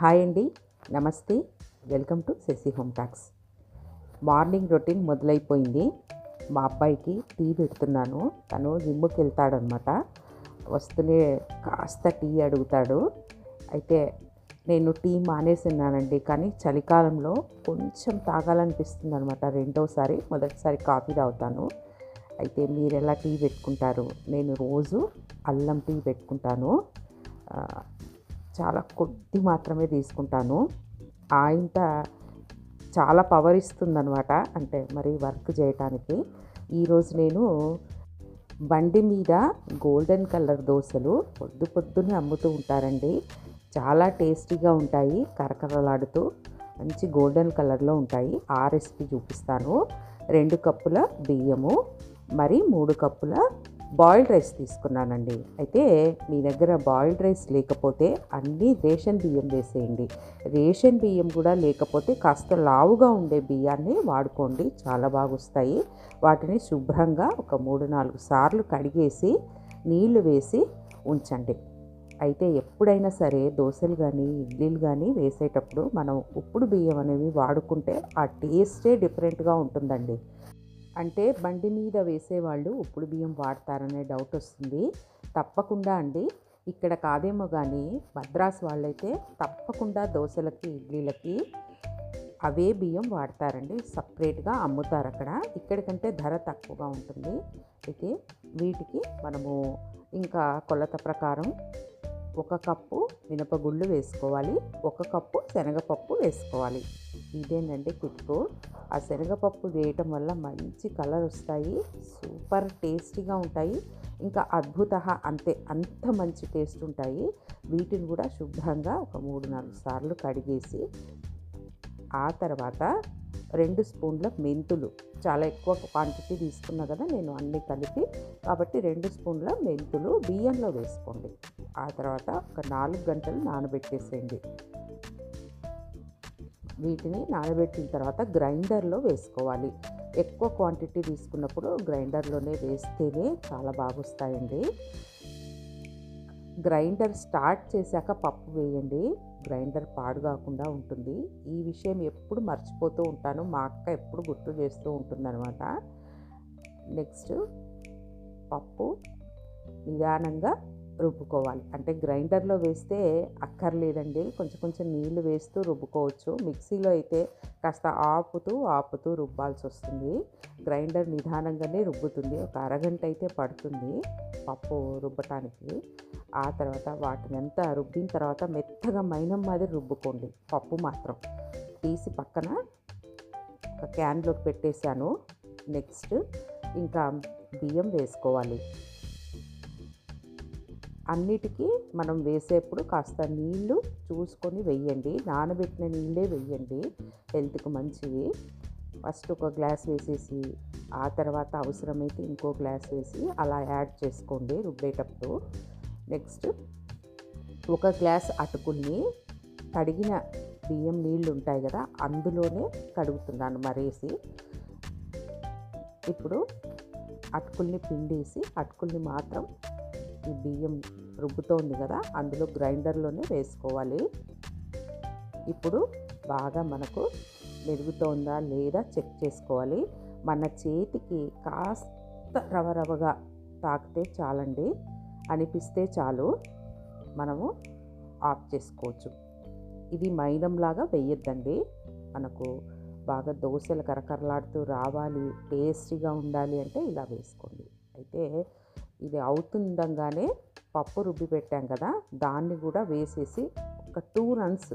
Hi అండి నమస్తే. Welcome to Shashi home talks. Morning routine మొదలైపోయింది. మా అబ్బాయికి టీ పెడుతున్నాను. తను జిమ్కి వెళ్తాడనమాట. వస్తూనే కాస్త టీ అడుగుతాడు. అయితే నేను టీ మానేసిన్నానండి కానీ చలికాలంలో కొంచెం తాగాలనిపిస్తుంది అనమాట రెండోసారి మొదటిసారి కాఫీ తాగుతాను. అయితే మీరు ఎలా టీ పెట్టుకుంటారు? నేను రోజు అల్లం టీ పెట్టుకుంటాను. చాలా కొద్ది మాత్రమే తీసుకుంటాను. ఆయంత చాలా పవర్ ఇస్తుందనమాట అంటే మరి వర్క్ చేయటానికి. ఈరోజు నేను బండి మీద గోల్డెన్ కలర్ దోశలు పొద్దు పొద్దున్నే అమ్ముతూ ఉంటారండి. చాలా టేస్టీగా ఉంటాయి. కరకరలాడుతూ మంచి గోల్డెన్ కలర్లో ఉంటాయి. ఆ రెసిపీ చూపిస్తాను. రెండు కప్పుల బియ్యము మరి మూడు కప్పుల బాయిల్డ్ రైస్ తీసుకున్నానండి. అయితే మీ దగ్గర బాయిల్డ్ రైస్ లేకపోతే అన్నీ రేషన్ బియ్యం వేసేయండి. రేషన్ బియ్యం కూడా లేకపోతే కాస్త లావుగా ఉండే బియ్యాన్ని వాడుకోండి. చాలా బాగా వస్తాయి వాటిని శుభ్రంగా ఒక మూడు నాలుగు సార్లు కడిగేసి నీళ్ళు వేసి ఉంచండి. అయితే ఎప్పుడైనా సరే దోశలు కానీ ఇడ్లీలు కానీ వేసేటప్పుడు మనం ఉప్పుడు బియ్యం అనేవి వాడుకుంటే ఆ టేస్టే డిఫరెంట్గా ఉంటుందండి. అంటే బండి మీద వేసేవాళ్ళు ఉప్పుడు బియ్యం వాడతారనే డౌట్ వస్తుంది. తప్పకుండా అండి. ఇక్కడ కాదేమో కానీ మద్రాస్ వాళ్ళైతే తప్పకుండా దోశలకి ఇడ్లీలకి అవే బియ్యం వాడతారండి. సపరేట్గా అమ్ముతారు అక్కడ. ఇక్కడికంటే ధర తక్కువగా ఉంటుంది. అయితే వీటికి మనము ఇంకా కొలత ప్రకారం ఒక కప్పు మినపగుళ్ళు వేసుకోవాలి. ఒక కప్పు శనగపప్పు వేసుకోవాలి. ఇదేనండి కిట్కు ఆ శనగపప్పు వేయటం వల్ల మంచి కలర్ వస్తాయి. సూపర్ టేస్టీగా ఉంటాయి. ఇంకా అద్భుత అంతే అంత మంచి టేస్ట్ ఉంటాయి. వీటిని కూడా శుభ్రంగా ఒక మూడు నాలుగు సార్లు కడిగేసి ఆ తర్వాత రెండు స్పూన్ల మెంతులు. చాలా ఎక్కువ క్వాంటిటీ తీసుకున్నా కదా నేను అన్నీ కలిపి. కాబట్టి రెండు స్పూన్ల మెంతులు బియ్యంలో వేసుకోండి. ఆ తర్వాత ఒక నాలుగు గంటలు నానబెట్టేసేయండి. వీటిని నానబెట్టిన తర్వాత గ్రైండర్లో వేసుకోవాలి. ఎక్కువ క్వాంటిటీ తీసుకున్నప్పుడు గ్రైండర్లోనే వేస్తేనే చాలా బాగా వస్తాయండి గ్రైండర్ స్టార్ట్ చేశాక పప్పు వేయండి. గ్రైండర్ పాడు కాకుండా ఉంటుంది. ఈ విషయం ఎప్పుడు మర్చిపోతూ ఉంటాను. మా అక్క ఎప్పుడు గుర్తు చేస్తూ ఉంటుందన్నమాట. నెక్స్ట్ పప్పు నిదానంగా రుబ్బుకోవాలి. అంటే గ్రైండర్లో వేస్తే అక్కర్లేదండి. కొంచెం కొంచెం నీళ్ళు వేస్తూ రుబ్బుకోవచ్చు. మిక్సీలో అయితే కాస్త ఆపుతూ ఆపుతూ రుబ్బాల్సి వస్తుంది గ్రైండర్ నిదానంగానే రుబ్బుతుంది. ఒక అరగంట అయితే పడుతుంది పప్పు రుబ్బటానికి. ఆ తర్వాత వాటిని అంతా రుబ్బిన తర్వాత మెత్తగా మైనం మాదిరి రుబ్బుకోండి పప్పు మాత్రం. తీసి పక్కన ఒక క్యాన్లోకి పెట్టేశాను. నెక్స్ట్ ఇంకా బియ్యం వేసుకోవాలి. అన్నిటికీ మనం వేసేప్పుడు కాస్త నీళ్ళు చూసుకొని వెయ్యండి నానబెట్టిన నీళ్ళే వెయ్యండి హెల్త్కి మంచివి ఫస్ట్ ఒక గ్లాస్ వేసేసి ఆ తర్వాత అవసరమైతే ఇంకో గ్లాస్ వేసి అలా యాడ్ చేసుకోండి రుబ్బేటప్పుడు. నెక్స్ట్ ఒక గ్లాస్ అటుకుల్ని కడిగిన బియ్యం నీళ్ళు ఉంటాయి కదా అందులోనే కడుగుతున్నాను మరేసి. ఇప్పుడు అటుకుల్ని పిండేసి అటుకుల్ని మాత్రం ఈ బియ్యం రుబ్బుతోంది కదా అందులో గ్రైండర్లోనే వేసుకోవాలి. ఇప్పుడు బాగా మనకు మెరుగుతోందా లేదా చెక్ చేసుకోవాలి. మన చేతికి కాస్త రవ రవగా తాకితే చాలండి అనిపిస్తే చాలు. మనము ఆఫ్ చేసుకోవచ్చు. ఇది మైనంలాగా వేయొద్దండి. మనకు బాగా దోశలు కరకరలాడుతూ రావాలి టేస్టీగా ఉండాలి అంటే ఇలా వేసుకోండి. అయితే ఇది అవుతుండగానే పప్పు రుబ్బి పెట్టాం కదా దాన్ని కూడా వేసేసి ఒక టూ రన్స్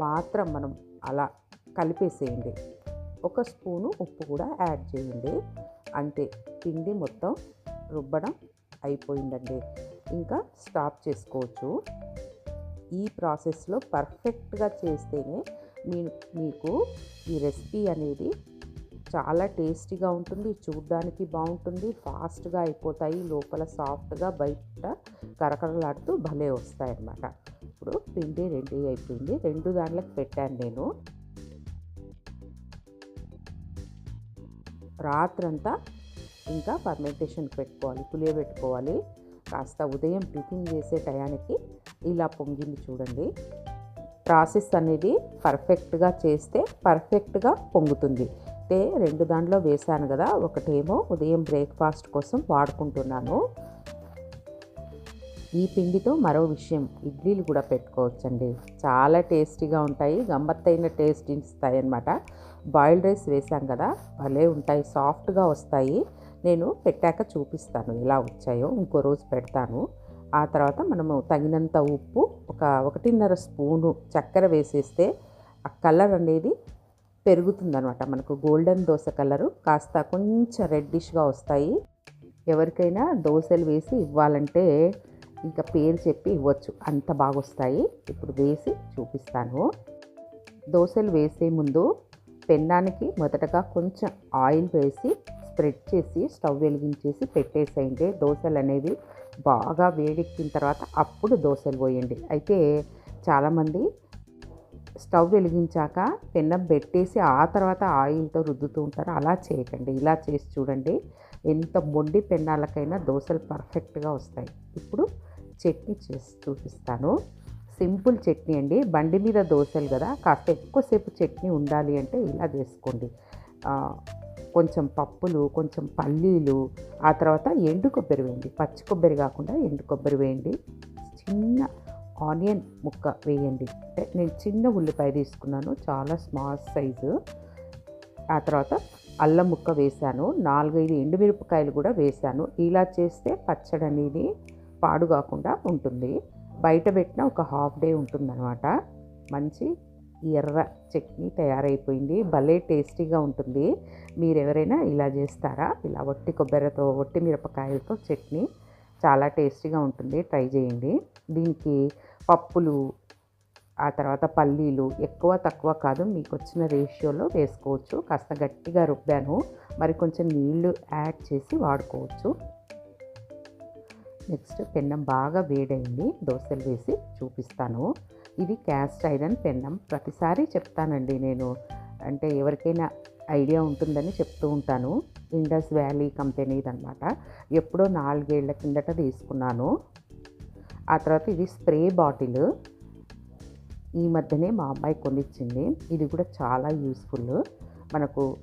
మాత్రం మనం అలా కలిపేసేయండి. ఒక స్పూను ఉప్పు కూడా యాడ్ చేయండి. అంతే పిండి మొత్తం రుబ్బడం అయిపోయిందండి. ఇంకా స్టాప్ చేసుకోవచ్చు. ఈ ప్రాసెస్లో పర్ఫెక్ట్గా చేస్తేనే మీ మీకు ఈ రెసిపీ అనేది చాలా టేస్టీగా ఉంటుంది చూడ్డానికి బాగుంటుంది ఫాస్ట్గా అయిపోతాయి లోపల సాఫ్ట్గా బయట కరకరలాడుతూ భలే వస్తాయి అన్నమాట ఇప్పుడు పిండి రెడీ అయిపోయింది రెండు దాంట్లోకి పెట్టాను నేను. రాత్రంతా ఇంకా ఫర్మెంటేషన్ పెట్టుకోవాలి పులియబెట్టుకోవాలి కాస్త ఉదయం టిఫిన్ చేసే టయానికి ఇలా పొంగింది చూడండి. ప్రాసెస్ అనేది పర్ఫెక్ట్గా చేస్తే పర్ఫెక్ట్గా పొంగుతుంది. అయితే రెండు దాంట్లో వేసాను కదా ఒకటేమో ఉదయం బ్రేక్ఫాస్ట్ కోసం వాడుకుంటున్నాను. ఈ పిండితో మరో విషయం ఇడ్లీలు కూడా పెట్టుకోవచ్చండి. చాలా టేస్టీగా ఉంటాయి గమ్మత్తైన టేస్ట్ ఇస్తాయి అన్నమాట బాయిల్డ్ రైస్ వేసాం కదా భలే ఉంటాయి సాఫ్ట్గా వస్తాయి. నేను పెట్టాక చూపిస్తాను ఎలా వచ్చాయో ఇంకో రోజు పెడతాను. ఆ తర్వాత మనము తగినంత ఉప్పు ఒక ఒకటిన్నర స్పూను చక్కెర వేసేస్తే ఆ కలర్ అనేది పెరుగుతుందనమాట మనకు గోల్డెన్ దోశ కలరు కాస్త కొంచెం రెడ్డిష్గా వస్తాయి. ఎవరికైనా దోశలు వేసి ఇవ్వాలంటే ఇంకా పేరు చెప్పి ఇవ్వచ్చు. అంత బాగా వస్తాయి ఇప్పుడు వేసి చూపిస్తాను. దోశలు వేసే ముందు పెన్నానికి మొదటగా కొంచెం ఆయిల్ వేసి స్ప్రెడ్ చేసి స్టవ్ వెలిగించేసి పెట్టేసేయండి. దోశలు అనేవి బాగా వేడెక్కిన తర్వాత అప్పుడు దోశలు పోయండి. అయితే చాలామంది స్టవ్ వెలిగించాక పెన్నం పెట్టేసి ఆ తర్వాత ఆయిల్తో రుద్దుతూ ఉంటారు. అలా చేయకండి. ఇలా చేసి చూడండి. ఎంత మొండి పెన్నాలకైనా దోశలు పర్ఫెక్ట్గా వస్తాయి. ఇప్పుడు చట్నీ చేసి చూపిస్తాను. సింపుల్ చట్నీ అండి. బండి మీద దోశలు కదా. కాస్త ఎక్కువసేపు చట్నీ ఉండాలి అంటే ఇలా చేసుకోండి. కొంచెం పప్పులు కొంచెం పల్లీలు ఆ తర్వాత ఎండు కొబ్బరి వేయండి. పచ్చి కొబ్బరి కాకుండా ఎండు కొబ్బరి వేయండి. చిన్న ఆనియన్ ముక్క వేయండి. అంటే నేను చిన్న ఉల్లిపాయ తీసుకున్నాను చాలా స్మాల్ సైజు. ఆ తర్వాత అల్లం ముక్క వేశాను నాలుగైదు ఎండుమిరపకాయలు కూడా వేశాను. ఇలా చేస్తే పచ్చడి అనేది పాడు కాకుండా ఉంటుంది. బయట పెట్టిన ఒక హాఫ్ డే ఉంటుందన్నమాట. మంచి ఎర్ర చట్నీ తయారైపోయింది. భలే టేస్టీగా ఉంటుంది. మీరు ఎవరైనా ఇలా చేస్తారా? ఇలా వట్టి కొబ్బరితో వట్టి మిరపకాయలతో చట్నీ చాలా టేస్టీగా ఉంటుంది. ట్రై చేయండి. దీనికి పప్పులు ఆ తర్వాత పల్లీలు ఎక్కువ తక్కువ కాదు మీకు వచ్చిన రేషియోలో వేసుకోవచ్చు. కాస్త గట్టిగా రుబ్బాను. మరి కొంచెం నీళ్ళు యాడ్ చేసి వాడుకోవచ్చు. నెక్స్ట్ పెన్నం బాగా వేడైంది. దోశలు వేసి చూపిస్తాను. ఇది క్యాస్ట్ ఐరన్ పెన్నం. ప్రతిసారి చెప్తానండి నేను. అంటే ఎవరికైనా ఐడియా ఉంటుందని చెప్తూ ఉంటాను. ఇండస్ వ్యాలీ కంపెనీది అనమాట ఎప్పుడో నాలుగేళ్ళ కిందట తీసుకున్నాను. ఆ తర్వాత ఇది స్ప్రే బాటిల్. ఈ మధ్యనే మా అబ్బాయి కొనిచ్చింది. ఇది కూడా చాలా యూస్ఫుల్. మనకు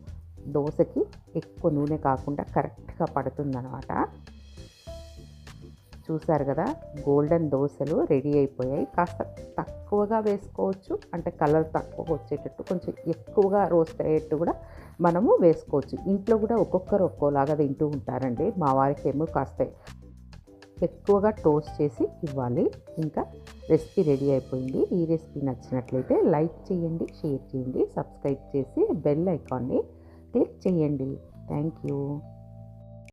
దోశకి ఎక్కువ నూనె కాకుండా కరెక్ట్గా పడుతుందన్నమాట. చూసారు కదా గోల్డెన్ దోశలు రెడీ అయిపోయాయి. కాస్త తక్కువగా వేసుకోవచ్చు. అంటే కలర్ తక్కువ వచ్చేటట్టు కొంచెం ఎక్కువగా రోస్ట్ అయ్యేట్టు కూడా మనము వేసుకోవచ్చు. ఇంట్లో కూడా ఒక్కొక్కరు ఒక్కోలాగా తింటూ ఉంటారండి. మా వారికి ఏమో కాస్త ఎక్కువగా టోస్ట్ చేసి ఇవ్వాలి. ఇంకా రెసిపీ రెడీ అయిపోయింది. ఈ రెసిపీ నచ్చినట్లయితే లైక్ చేయండి షేర్ చేయండి సబ్స్క్రైబ్ చేసి బెల్ ఐకాన్ని క్లిక్ చేయండి. Thank you.